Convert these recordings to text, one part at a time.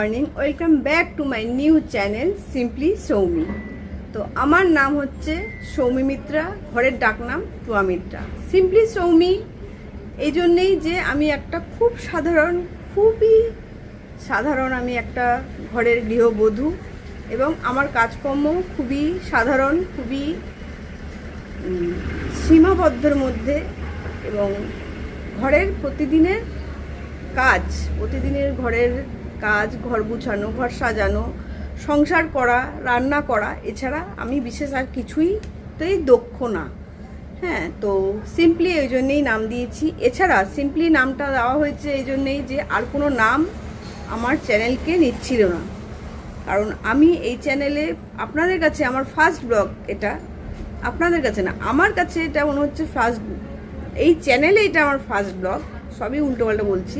Morning, welcome back to my new channel simply Soumi. তো আমার নাম হচ্ছে সৌমি মিত্রা, ঘরের ডাকনাম টুয়া মিত্রা। সিম্পলি সৌমি, এই জন্যেই যে আমি একটা খুব সাধারণ, খুবই সাধারণ আমি একটা ঘরের গৃহবধূ এবং আমার কাজকর্ম খুবই সাধারণ, খুবই সীমাবদ্ধের মধ্যে এবং ঘরের প্রতিদিনের কাজ, প্রতিদিনের ঘরের কাজ, ঘর গুছানো, ঘর সাজানো, সংসার করা, রান্না করা, এছাড়া আমি বিশেষ আর কিছুইতেই দক্ষ না। হ্যাঁ তো সিম্পলি এই জন্যেই নাম দিয়েছি। এছাড়া সিম্পলি নামটা দেওয়া হয়েছে এই জন্যেই যে আর কোনো নাম আমার চ্যানেলকে নিচ্ছিল না। কারণ আমি এই চ্যানেলে, আপনাদের কাছে আমার ফার্স্ট ব্লগ এটা, আপনাদের কাছে না, আমার কাছে এটা মনে হচ্ছে ফার্স্ট এই চ্যানেলে এটা আমার ফার্স্ট ব্লগ সবই উল্টোপাল্টা বলছি।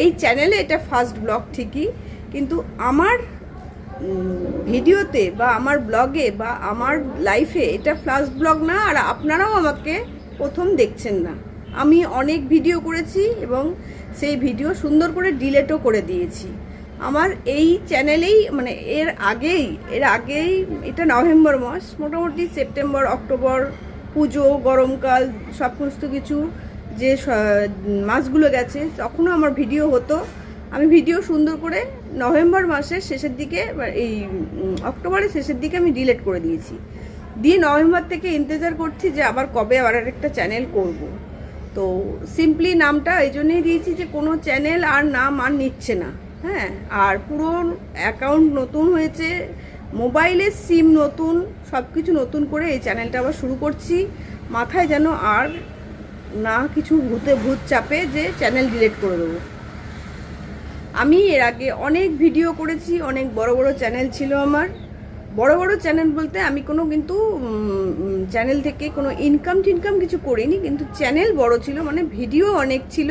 এই চ্যানেলে এটা ফার্স্ট ব্লগ ঠিকই, কিন্তু আমার ভিডিওতে বা আমার ব্লগে বা আমার লাইফে এটা ফার্স্ট ব্লগ না, আর আপনারাও আমাকে প্রথম দেখছেন না। আমি অনেক ভিডিও করেছি এবং সেই ভিডিও সুন্দর করে ডিলেটও করে দিয়েছি। আমার এই চ্যানেলেই মানে এর আগেই এর আগেই, এটা নভেম্বর মাস, মোটামুটি সেপ্টেম্বর অক্টোবর পুজো, গরমকাল সমস্ত কিছু যে মাসগুলো গেছে, তখনও আমার ভিডিও হতো। আমি ভিডিও সুন্দর করে নভেম্বর মাসের শেষের দিকে এই অক্টোবরের শেষের দিকে আমি ডিলেট করে দিয়েছি। দিয়ে নভেম্বর থেকে ইন্তজার করছি যে আবার কবে আবার একটা চ্যানেল করব। তো সিম্পলি নামটা এই জন্যেই দিয়েছি যে কোনো চ্যানেল আর নাম আর নিচ্ছে না। হ্যাঁ আর পুরো অ্যাকাউন্ট নতুন হয়েছে, মোবাইলের সিম নতুন সব কিছু নতুন করে এই চ্যানেলটা আবার শুরু করছি। মাথায় যেন আর না কিছু ভূতে ভূত চাপে যে চ্যানেল ডিলিট করে দেবো। আমি এর আগে অনেক ভিডিও করেছি, অনেক বড় বড় চ্যানেল ছিল আমার। বড় বড় চ্যানেল বলতে আমি কোনো কিন্তু চ্যানেল থেকে কোনো ইনকাম টিনকাম কিছু করিনি, কিন্তু চ্যানেল বড় ছিল মানে ভিডিও অনেক ছিল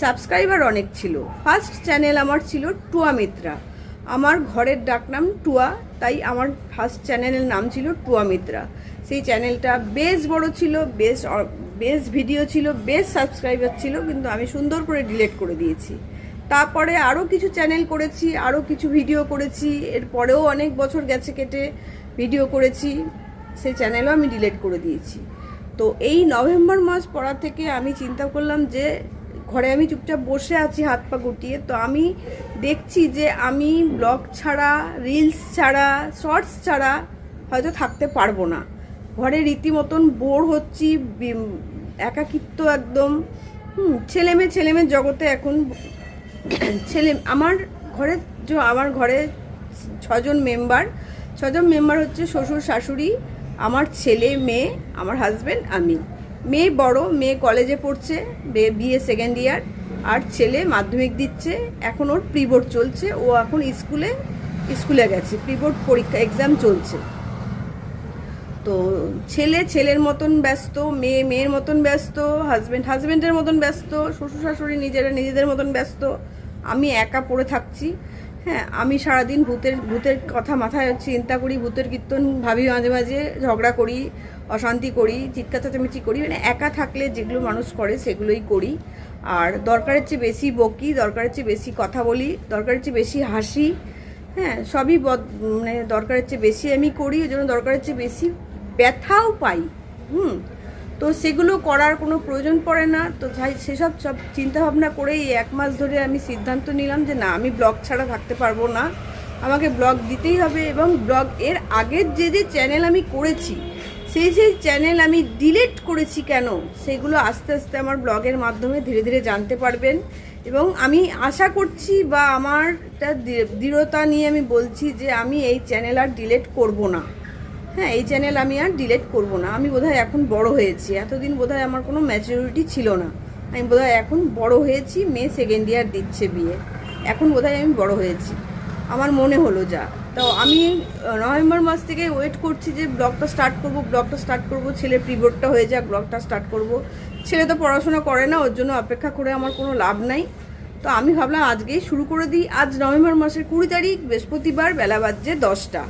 সাবস্ক্রাইবার অনেক ছিল। ফার্স্ট চ্যানেল আমার ছিল টুয়া মিত্রা আমার ঘরের ডাকনাম টুয়া, তাই আমার ফার্স্ট চ্যানেলের নাম ছিল টুয়া মিত্রা। সেই চ্যানেলটা বেশ বড় ছিল, বেশ বেশ ভিডিও ছিল, বেশ সাবস্ক্রাইবার ছিল, কিন্তু আমি সুন্দর করে ডিলেট করে দিয়েছি। তারপরে আরও কিছু চ্যানেল করেছি আরও কিছু ভিডিও করেছি এরপরেও অনেক বছর গেছে কেটে ভিডিও করেছি, সেই চ্যানেলও আমি ডিলেট করে দিয়েছি। তো এই নভেম্বর মাস পড়া থেকে আমি চিন্তা করলাম যে ঘরে আমি চুপচাপ বসে আছি, হাত পা গুটিয়ে। তো আমি দেখছি যে আমি ব্লগ ছাড়া রিলস ছাড়া শর্টস ছাড়া হয়তো থাকতে পারব না। ঘরে রীতিমতন বোর হচ্ছি একাকিত্ব একদম। হুম ছেলেমেয়ে ছেলেমেয়ের জগতে এখন ছেলে, আমার ঘরে আমার ঘরে ছজন মেম্বার ছজন মেম্বার হচ্ছে শ্বশুর, শাশুড়ি, আমার ছেলে, মেয়ে, আমার হাজব্যান্ড আমি। মেয়ে বড়, মেয়ে কলেজে পড়ছে বিএ সেকেন্ড ইয়ার আর ছেলে মাধ্যমিক দিচ্ছে, এখন ওর প্রিবোর্ড চলছে, ও এখন স্কুলে স্কুলে গেছে প্রিবোর্ড পরীক্ষা এক্সাম চলছে। তো ছেলে ছেলের মতন ব্যস্ত, মেয়ে মেয়ের মতন ব্যস্ত হাজব্যান্ড হাজব্যান্ডের মতন ব্যস্ত, শ্বশুর শাশুড়ি নিজেরা নিজেদের মতন ব্যস্ত, আমি একা পড়ে থাকছি। হ্যাঁ আমি সারাদিন ভূতের ভূতের কথা মাথায় চিন্তা করি, ভূতের কীর্তন ভাবি মাঝে মাঝে, ঝগড়া করি, অশান্তি করি, চিৎকার চেঁচামেচি করি মানে একা থাকলে যেগুলো মানুষ করে সেগুলোই করি। আর দরকারের চেয়ে বেশি বকি, দরকারের চেয়ে বেশি কথা বলি, দরকারের চেয়ে বেশি হাসি হ্যাঁ সবই বদ- মানে দরকারের চেয়ে বেশি আমি করি, ওই জন্য দরকারের চেয়ে বেশি ব্যথাও পাই, হুম। তো সেগুলো করার কোনো প্রয়োজন পড়ে না। তো যাই, সেসব সব চিন্তাভাবনা করেই এক মাস ধরে আমি সিদ্ধান্ত নিলাম যে না, আমি ব্লগ ছাড়া থাকতে পারব না। আমাকে ব্লগ দিতেই হবে এবং ব্লগ এর আগের যে যে চ্যানেল আমি করেছি, সেই সেই চ্যানেল আমি ডিলিট করেছি কেন, সেগুলো আস্তে আস্তে আমার ব্লগের মাধ্যমে ধীরে ধীরে জানতে পারবেন। এবং আমি আশা করছি বা আমারটা দৃঢ়তা নিয়ে আমি বলছি যে আমি এই চ্যানেল আর ডিলিট করব না। হ্যাঁ এই চ্যানেল আমি আর ডিলেট করব না। আমি বোধহয় এখন বড় হয়েছি। এতদিন বোধহয় আমার কোনো ম্যাচুরিটি ছিল না। আমি বোধহয় এখন বড় হয়েছি, মেয়ে সেকেন্ড ইয়ার দিচ্ছে বিয়ে। এখন বোধহয় আমি বড় হয়েছি। আমার মনে হলো যা। তো আমি নভেম্বর মাস থেকে ওয়েট করছি যে ব্লগটা স্টার্ট করব ব্লগটা স্টার্ট করব, ছেলে প্রিবোর্ডটা হয়ে যাক ব্লগটা স্টার্ট করব। ছেলে তো পড়াশোনা করে না, ওর জন্য অপেক্ষা করে আমার কোনো লাভ নাই। তো আমি ভাবলাম আজকেই শুরু করে দিই। আজ নভেম্বর মাসের কুড়ি তারিখ, বৃহস্পতিবার, বেলা বাজছে দশটা।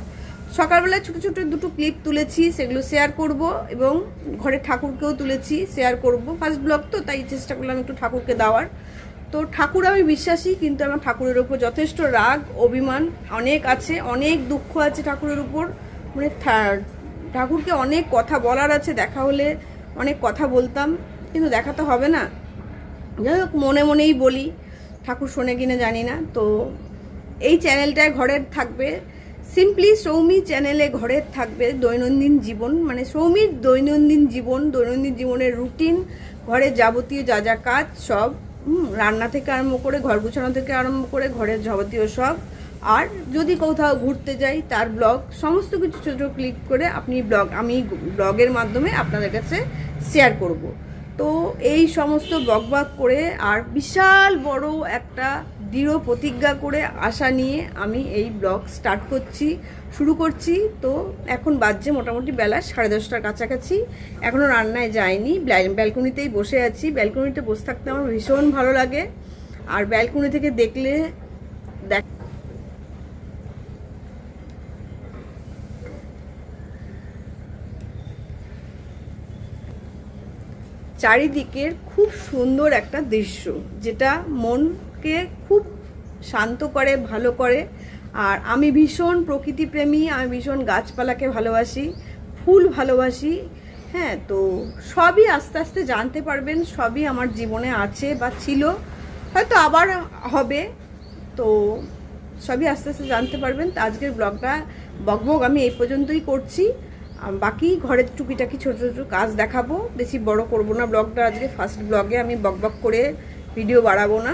সকালবেলা ছোটো ছোটো দুটো ক্লিপ তুলেছি, সেগুলো শেয়ার করব এবং ঘরে ঠাকুরকেও তুলেছি শেয়ার করব। ফার্স্ট ব্লগ তো, তাই চেষ্টা করলাম একটু ঠাকুরকে দেওয়ার। তো ঠাকুর আমি বিশ্বাসী, কিন্তু আমার ঠাকুরের উপর যথেষ্ট রাগ, অভিমান অনেক আছে, অনেক দুঃখ আছে ঠাকুরের উপর। মানে ঠাকুরকে অনেক কথা বলার আছে, দেখা হলে অনেক কথা বলতাম, কিন্তু দেখা তো হবে না। যাই হোক, মনে মনেই বলি, ঠাকুর শোনে কিনা জানি না। তো এই চ্যানেলটায় ঘরের থাকবে। সিম্পলি সৌমি চ্যানেলে ঘরের থাকবে দৈনন্দিন জীবন। মানে সৌমির দৈনন্দিন জীবন, দৈনন্দিন জীবনের রুটিন ঘরের যাবতীয় যা যা কাজ, সব রান্না থেকে আরম্ভ করে, ঘর গুছানো থেকে আরম্ভ করে ঘরের যাবতীয় সব। আর যদি কোথাও ঘুরতে যাই, তার ব্লগ সমস্ত কিছু ছোটো ক্লিক করে আপনি ব্লগ আমি ব্লগের মাধ্যমে আপনাদের কাছে শেয়ার করব। তো এই সমস্ত বকবাক করে আর বিশাল বড় একটা দৃঢ় প্রতিজ্ঞা করে আশা নিয়ে আমি এই ব্লগ স্টার্ট করছি, শুরু করছি। তো এখন বাজছে মোটামুটি বেলা সাড়ে দশটার কাছাকাছি। এখনও রান্নায় যায়নি ব্যালকনিতেই বসে আছি। ব্যালকনিতে বসে থাকতে আমার ভীষণ ভালো লাগে। আর ব্যালকনি থেকে দেখলে দেখ চারিদিকের খুব সুন্দর একটা দৃশ্য, যেটা মনকে খুব শান্ত করে, ভালো করে। আর আমি ভীষণ প্রকৃতিপ্রেমী, আমি ভীষণ গাছপালাকে ভালোবাসি, ফুল ভালোবাসি। হ্যাঁ তো সবই আস্তে আস্তে জানতে পারবেন, সবই আমার জীবনে আছে বা ছিল। হয়তো আবার হবে, তো সবই আস্তে আস্তে জানতে পারবেন। তো আজকের ব্লগটা বকবক আমি এই পর্যন্তই করছি। বাকি ঘরের টুকিটাকি ছোটো ছোটো কাজ দেখাবো। বেশি বড় করব না ব্লগটা। আজকে ফার্স্ট ব্লগে আমি বকবক করে ভিডিও বাড়াবো না।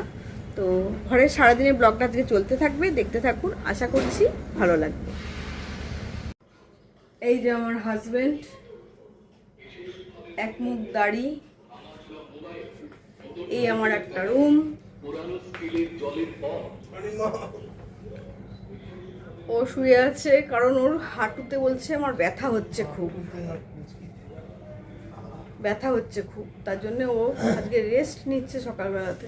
তো ঘরের সারাদিনের ব্লগটা আজকে চলতে থাকবে, দেখতে থাকুন, আশা করছি ভালো লাগবে। এই যে আমার হাজবেন্ড এক মুখ দাড়ি, এই আমার একটা রুম ও শুয়ে আছে কারণ ওর হাঁটুতে বলছে আমার ব্যথা হচ্ছে খুব। ব্যথা হচ্ছে খুব, তার জন্য ও আজকে রেস্ট নিচ্ছে সকালবেলাতে।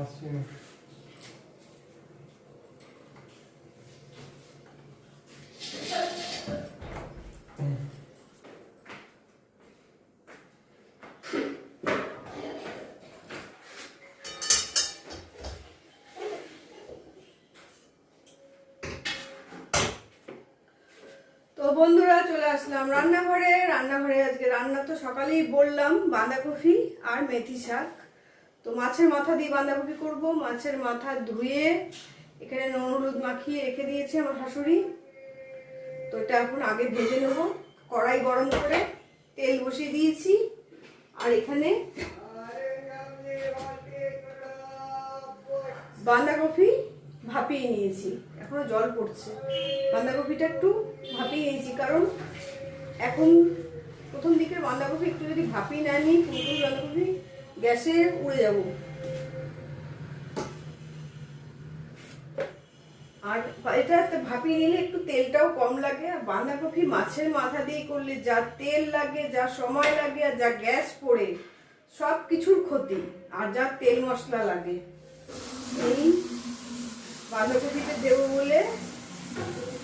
আসছি তো বন্ধুরা চলে আসলাম রান্নাঘরে। রান্নাঘরে আজকে রান্না তো সকালেই বললাম, বাঁধাকপি আর মেথি শাক। তো মাছের মাথা দিয়ে বাঁধাকপি করব। মাছের মাথা ধুয়ে এখানে নুন হলুদ মাখিয়ে রেখে দিয়েছে আমার শাশুড়ি। তো এটা এখন আগে ভেজে নেব, কড়াই গরম করে তেল বসিয়ে দিয়েছি। আর এখানে বাঁধাকপি ভাপিয়ে নিয়েছি। এখনও জল পড়ছে। বাঁধাকপিটা একটু ভাপিয়ে নিয়েছি, কারণ এখন প্রথম দিকের বাঁধাকপি একটু যদি ভাপিয়ে না নিই ফুলকপি বাঁধাকপি গ্যাসে উড়ে যাব। আর এটা ভাপিয়ে নিলে একটু তেলটাও কম লাগে, আর বাঁধাকপি মাছের মাথা দিয়ে করলে যা তেল লাগে, যা সময় লাগে, আর যা গ্যাস পড়ে সব কিছুর ক্ষতি, আর যা তেল মশলা লাগে। এই বাঁধাকপিতে দেবো বলে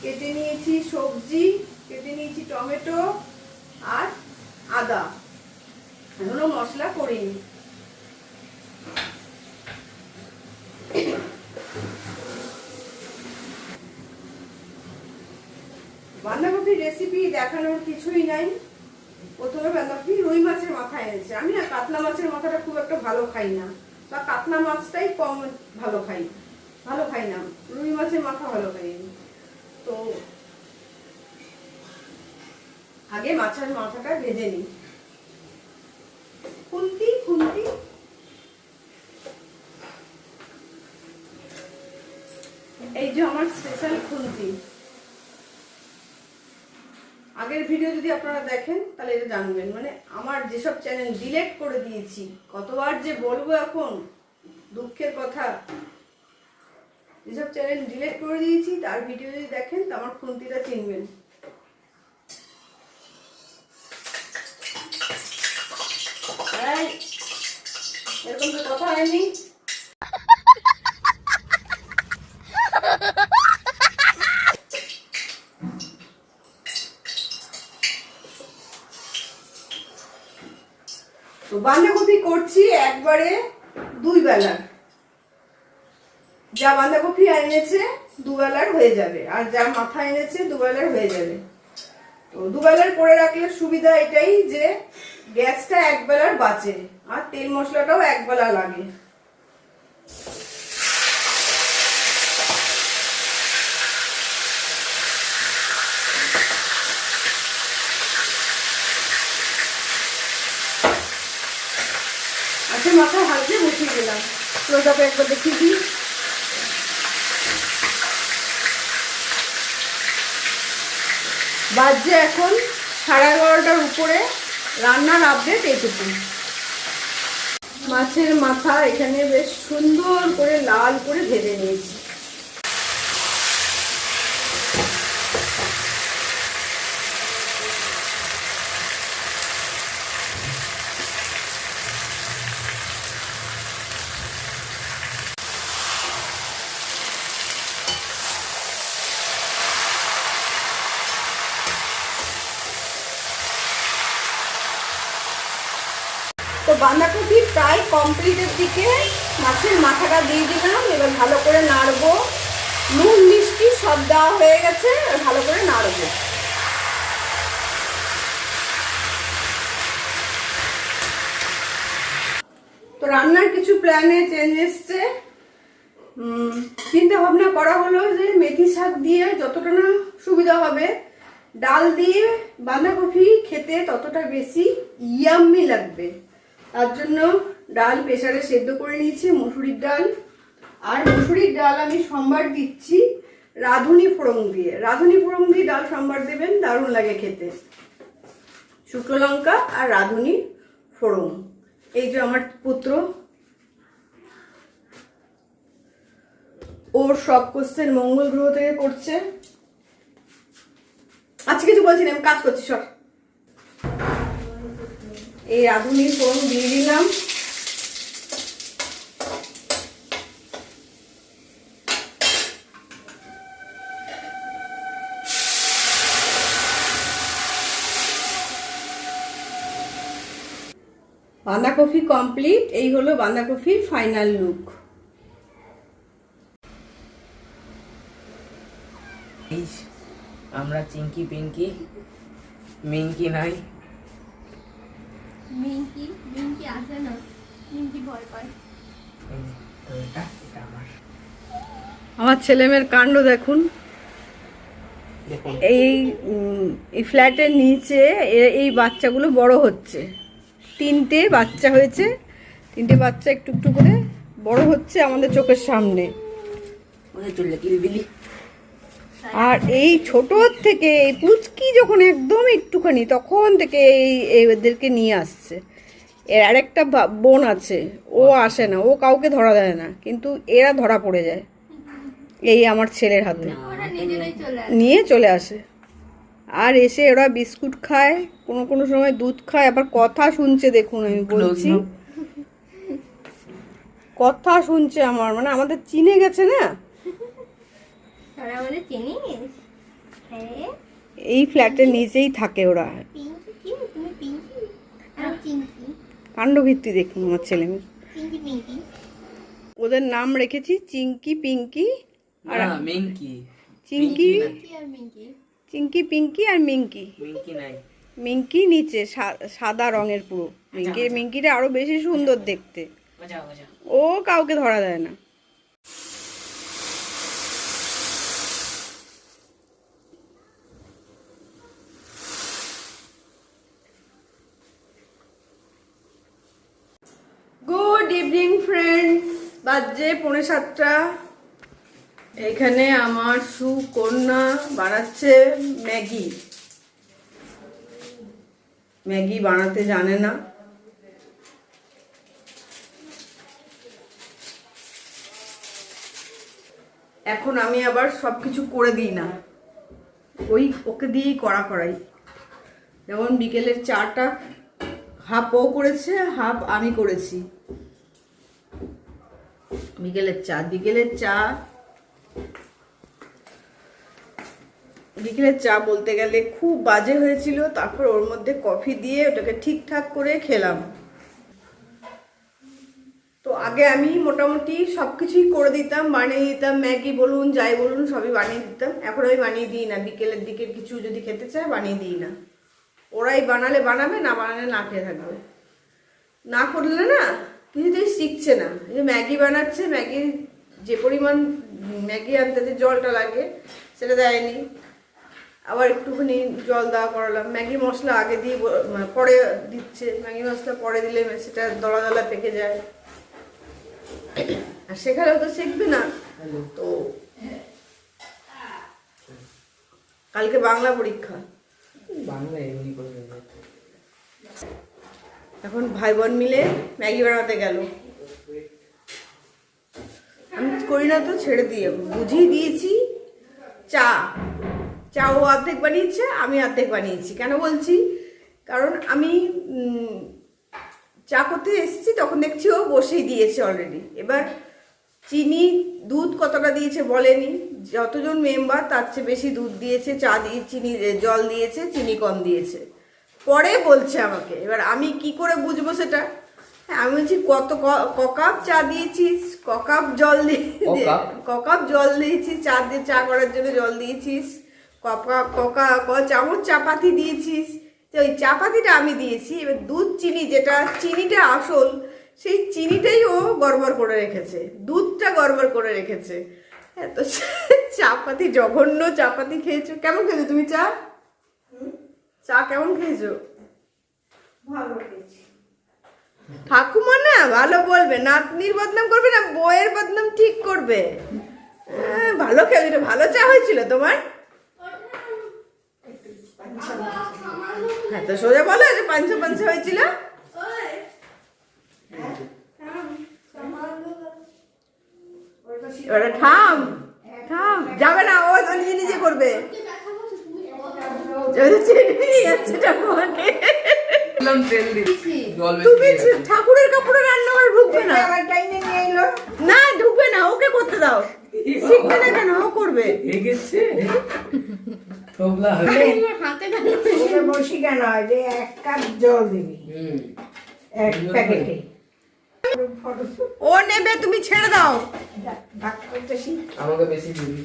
কেটে নিয়েছি সবজি, কেটে নিয়েছি টমেটো আর আদা। এখনও মশলা করিনি। বাঁধাকপির রেসিপি দেখানোর কিছুই নাই। প্রথমে বাঁধাকপি রুই মাছের মাথা এনেছে। আমি না কাতলা মাছের মাথাটা খুব একটা ভালো খাই না। বা কাতলা মাছটাই কম ভালো খাই। ভালো খাই না। রুই মাছের মাথা ভালো খাই তো আগে মাছের মাথাটা ভেজে নিই। খুন্তি খুন্তি। এই যে আমার স্পেশাল খুন্তি। আগের ভিডিও যদি আপনারা দেখেন, তাহলে এটা জানবেন। মানে আমার যেসব চ্যানেল ডিলেট করে দিয়েছি, কতবার যে বলব এখন, দুঃখের কথা। যেসব চ্যানেল ডিলিট করে দিয়েছি, তার ভিডিও যদি দেখেন, তো আমার খুন্তিটা চিনবেন। এরকম তো কথা হয়নি। তো বাঁধাকপি করছি একবারে দুই বেলার। যা বাঁধাকপি এনেছে, দুবেলার হয়ে যাবে। আর যা মাথা এনেছে, দুবেলার হয়ে যাবে। তো দুবেলার করে রাখলে সুবিধা এটাই যে গ্যাসটা এক বেলার বাঁচে, আর তেল মশলাটাও এক বেলা লাগে। আচ্ছা হাত দিয়ে বসিয়ে দিলাম। আপে একবার দেখিয়ে দিই। বাজছে এখন সাড়ে এগারোটার উপরে রান্নার আপডেট এইটুকু। মাছের মাথা এখানে বেশ সুন্দর করে লাল করে ভেজে নিয়েছি তো বাঁধাকপি প্রায় কমপ্লিটের দিকে মাছের মাথাটা দিয়ে দিলাম, এবার ভালো করে নাড়বো। নুন, মিষ্টি সব দেওয়া হয়ে গেছে ভালো করে নাড়বো। তো রান্নার কিছু প্ল্যানে চেঞ্জ এসছে। চিন্তা ভাবনা করা হলো যে মেথি শাক দিয়ে যতটা না সুবিধা হবে, ডাল দিয়ে বাঁধাকপি খেতে ততটা বেশি ইয়াম্মি লাগবে। তার জন্য ডাল প্রেসারে সেদ্ধ করে নিয়েছি, মুসুরির ডাল। আর মুসুরির ডাল আমি সম্বার দিচ্ছি রাঁধুনি ফোড়ন দিয়ে। রাঁধুনি ফোড়ন দিয়ে ডাল সম্বার দেবেন, দারুণ লাগে খেতে। শুকনো লঙ্কা আর রাঁধুনি ফোড়ন। এই যে আমার পুত্র। ওর সব কোশ্চেন মঙ্গল গ্রহ থেকে করছে। আচ্ছা কিছু বলছি না, আমি কাজ করছি সব এই রাঁধুনি ফোড়ন দিয়ে দিলাম। বাঁধাকপি কমপ্লিট এই হলো বাঁধাকপির ফাইনাল লুক এই আমরা চিঙ্কি পিঙ্কি মিঙ্কি নাই। মিঙ্কি মিঙ্কি আসে না। মিঙ্কি ভয় পায়। তো এটা এটা আমার। আমার ছেলেমেয়ের কাণ্ড দেখুন। দেখুন। এই এই ফ্ল্যাটের নিচে এ- এই বাচ্চাগুলো বড় হচ্ছে। তিনটে বাচ্চা হয়েছে। তিনটে বাচ্চা একটু একটু করে বড় হচ্ছে আমাদের চোখের সামনে। আর এই ছোটোর থেকে এই পুচকি যখন একদম একটুখানি তখন থেকে এই এদেরকে নিয়ে আসছে। এর আরেকটা বোন আছে ও আসে না ও কাউকে ধরা দেয় না কিন্তু এরা ধরা পড়ে যায়। এই আমার ছেলের হাতে। নিয়ে চলে আসে। আর এসে ওরা বিস্কুট খায় কোনো কোনো সময় দুধ খায় আবার কথা শুনছে দেখুন আমি বলছি। কথা শুনছে আমার মানে আমাদের চিনে গেছে না? হ্যাঁ। এই ফ্ল্যাটের নিচেই থাকে ওরা। পিঙ্কি কি? তুমি পিঙ্কি? আমি চিঙ্কি। কাণ্ডভিত্তি দেখুন আমার ছেলে মেয়ে। ওদের নাম রেখেছি চিঙ্কি পিঙ্কি আর মিঙ্কি। চিঙ্কি আর মিঙ্কি। চিঙ্কি পিঙ্কি আর মিঙ্কি মিঙ্কি নাই। মিঙ্কি নিচে সাদা রঙের পুরো। মিঙ্কি মিঙ্কিটা আরও বেশি সুন্দর দেখতে। বাজাও বাজাও ও কাউকে ধরা দেয় না। গুড ইভিনিং ফ্রেন্ডস বাজে পৌনে সাতটা। এখানে আমার সুকন্যা বানাচ্ছে ম্যাগি। ম্যাগি বানাতে জানে না। এখন আমি আবার সব কিছু করে দিই না। ওই ওকে দিয়েই করা করাই যেমন বিকেলের চাটা হাফ ও করেছে, হাফ আমি করেছি। বিকেলের চা বিকেলের চা বিকেলের চা বলতে গেলে খুব বাজে হয়েছিল, তারপর ওর মধ্যে কফি দিয়ে ওটাকে ঠিকঠাক করে খেলাম। তো আগে আমি মোটামুটি সব কিছুই করে দিতাম, বানিয়ে দিতাম, ম্যাগি বলুন, যাই বলুন, সবই বানিয়ে দিতাম। এখন আমি বানিয়ে দিই না, বিকেলের দিকে কিছু যদি খেতে চায় বানিয়ে দিই না। ওরাই বানালে বানাবে, না বানালে না খেয়ে থাকবে। না করলে না কিছুতেই শিখছে না। ম্যাগি বানাচ্ছে, ম্যাগি যে পরিমাণ ম্যাগি আনতে যে জলটা লাগে সেটা দেয়নি। আবার একটুখানি জল দেওয়া করালাম। ম্যাগি মশলা আগে দিয়ে মানে পরে দিচ্ছে। ম্যাগি মশলা পরে দিলে সেটা দলা দলা পেকে যায়। আর সেখানেও তো শিখবে না। তো কালকে বাংলা পরীক্ষা। বাংলা এমনি এখন ভাই বোন মিলে ম্যাগি বানাতে গেল। করি না তো, ছেড়ে দিয়ে। বুঝিয়ে দিয়েছি, চা। চা ও অর্ধেক বানিয়েছে, আমি অর্ধেক বানিয়েছি। কেন বলছি? কারণ আমি চা করতে এসেছি, তখন দেখছি ও বসেই দিয়েছে অলরেডি এবার চিনি, দুধ কতটা দিয়েছে বলেনি। যতজন মেম্বার তার চেয়ে বেশি দুধ দিয়েছে, চা দিয়ে, চিনি জল দিয়েছে, চিনি কম দিয়েছে। পরে বলছে আমাকে। এবার আমি কি করে বুঝব সেটা? আমি বলছি কত ক- ক কাপ চা দিয়েছিস? ক কাপ জল দিয়ে কাপ? ক কাপ জল দিয়েছিস? চা দিয়ে চা করার জন্য জল দিয়েছিস? কপা ককা ক চামচ চাপাতি দিয়েছিস? তো ওই চাপাতিটা আমি দিয়েছি। এবার দুধ চিনি যেটা চিনিটা আসল সেই চিনিটাই ও গড়বড় করে রেখেছে। দুধটা গড়বড় করে রেখেছে। হ্যাঁ তো চাপাতি জঘন্য চাপাতি খেয়েছো। কেমন খেয়েছো তুমি চা? চা কেমন খেয়েছো? ভালো খেয়েছি। ঠাকুমা না ভালো বলবে। নাতনির বদনাম করবে না বইয়ের বদনাম ঠিক করবে। হ্যাঁ, ভালো খেয়ে ভালো চা হয়েছিল তোমার? হ্যাঁ তো সোজা বলো যে পাঞ্চা পাঞ্চা হয়েছিল। থাম থাম যাবে না ও তো নিজে নিজে করবে। চিনি যাচ্ছে ঠাকুমাকে তেল দিচ্ছি। তুমি ঠাকুরের কাপড়ে রান্না করে ঢুকবে না। টাইমে নিয়ে এলো। না ঢুকবে না ওকে করতে দাও। শিখবে না কেন ও করবে। গেছে। তোবলা হাতে বসি কেন? যে এক কাপ জল দিবি। এক প্যাকেটে। ও নেবে তুমি ছেড়ে দাও। আমাকে বেশি দিবি।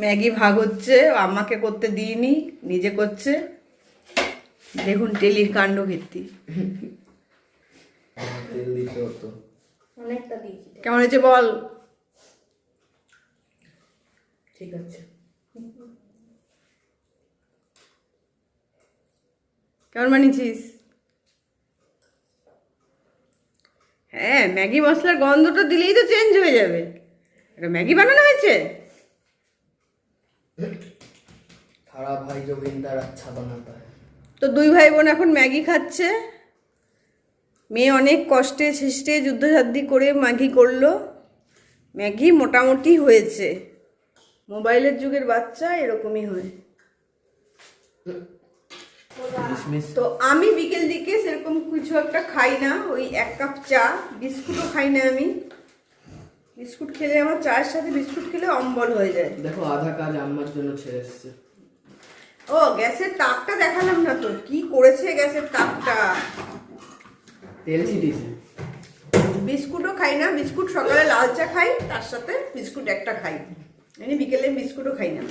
ম্যাগি ভাগ হচ্ছে আমাকে করতে দিইনি নিজে করছে। দেখুন টেলির কাণ্ড দিয়েছি। কেমন হয়েছে বল? ঠিক আছে। কেমন বানিয়েছিস? হ্যাঁ ম্যাগি মশলার গন্ধটা দিলেই তো চেঞ্জ হয়ে যাবে। এটা ম্যাগি বানানো হয়েছে? খারাপ ভাই আচ্ছা বানাতা তো দুই ভাই বোন এখন ম্যাগি খাচ্ছে। মেয়ে অনেক কষ্টে সৃষ্টে যুদ্ধসাধ্যি করে ম্যাগি করল। ম্যাগি মোটামুটি হয়েছে। মোবাইলের যুগের বাচ্চা এরকমই হয়। তো আমি বিকেল দিকে সেরকম কিছু একটা খাই না ওই এক কাপ চা বিস্কুটও খাই না আমি। বিস্কুট খেলে আমার চায়ের সাথে বিস্কুট খেলে অম্বল হয়ে যায়। দেখো আধা কাজ আমার জন্য ছেড়ে এসছে। ও গ্যাসের তাপটা দেখালাম না তো কি করেছে গ্যাসের তাপটা? তেল ছিটিয়েছে বিস্কুটও খাই না বিস্কুট সকালে লাল চা খাই তার সাথে বিস্কুট একটা খাই। আমি বিকেলে বিস্কুটও খাই না।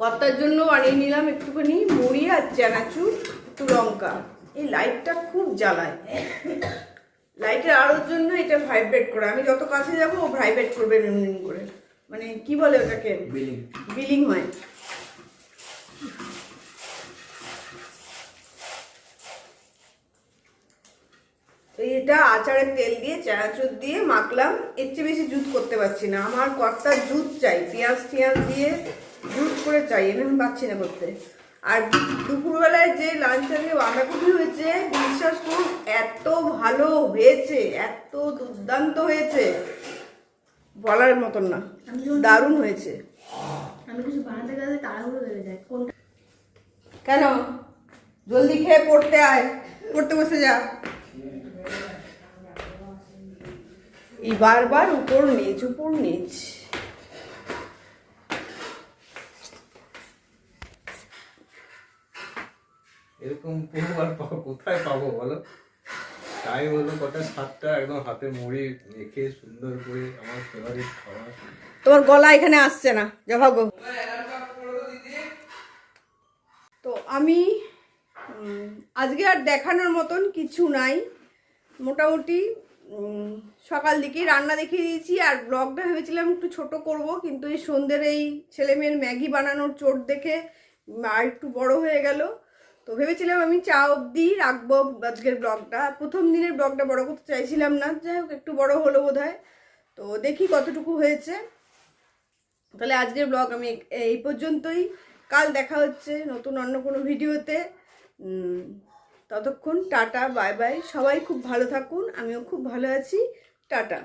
কর্তার জন্য বানিয়ে নিলাম একটুখানি মুড়ি আর চানাচুর একটু লঙ্কা। এই লাইটটা খুব জ্বালায়। লাইটের আলোর জন্য এটা ভাইব্রেট করে। আমি যত কাছে যাব ও ভাইব্রেট করবে রিং করে। মানে কি বলে ওটাকে? বিলিং বিলিং হয়। এটা আচারের তেল দিয়ে চানাচুর দিয়ে মাখলাম। এর চেয়ে বেশি জুত করতে পারছি না। আমার কর্তার জুত চাই। পেঁয়াজ টিয়াজ দিয়ে জুত করে চাই আমি পাচ্ছি না করতে। আর দুপুরবেলায় যে লাঞ্চ আজকে বাঁধাকপি হয়েছে বিশ্বাস করুন এত ভালো হয়েছে এত দুর্দান্ত হয়েছে। বলার মতন না দারুণ হয়েছে। আমি কিছু বানাতে গেলে তাড়াহুড়ো হয়ে যায় কোনটা? কেন? জলদি খেয়ে পড়তে আয় পড়তে বসে যা। এই বারবার উপর নিচ উপর নিচ। এরকম পুরো আর কোথায় পাবো বলো? টাইম হলো কটা সাতটা একদম হাতে মুড়ি মেখে সুন্দর করে আমার ফেভারিট খাবার। তোমার গলা এখানে আসছে না, যা ভাগো তো আমি আজকে আর দেখানোর মতন কিছু নাই। মোটামুটি সকাল দিকেই রান্না দেখিয়ে দিয়েছি, আর ব্লগটা ভেবেছিলাম একটু ছোট করব, কিন্তু এই সন্ধ্যের এই ছেলেমেয়ের ম্যাগি বানানোর চোট দেখে আর একটু বড় হয়ে গেল। তো ভেবেছিলাম আমি চা অবধি রাখব আজকের ব্লগটা। প্রথম দিনের ব্লগটা বড় করতে চাইছিলাম না, যাই হোক, একটু বড় হলো বোধ তো দেখি কতটুকু হয়েছে। তাহলে আজকের ব্লগ আমি এই পর্যন্তই। কাল দেখা হচ্ছে নতুন অন্য কোনো ভিডিওতে। ততক্ষণ টাটা, বাই বাই। সবাই খুব ভালো থাকুন, আমিও খুব ভালো আছি। টাটা।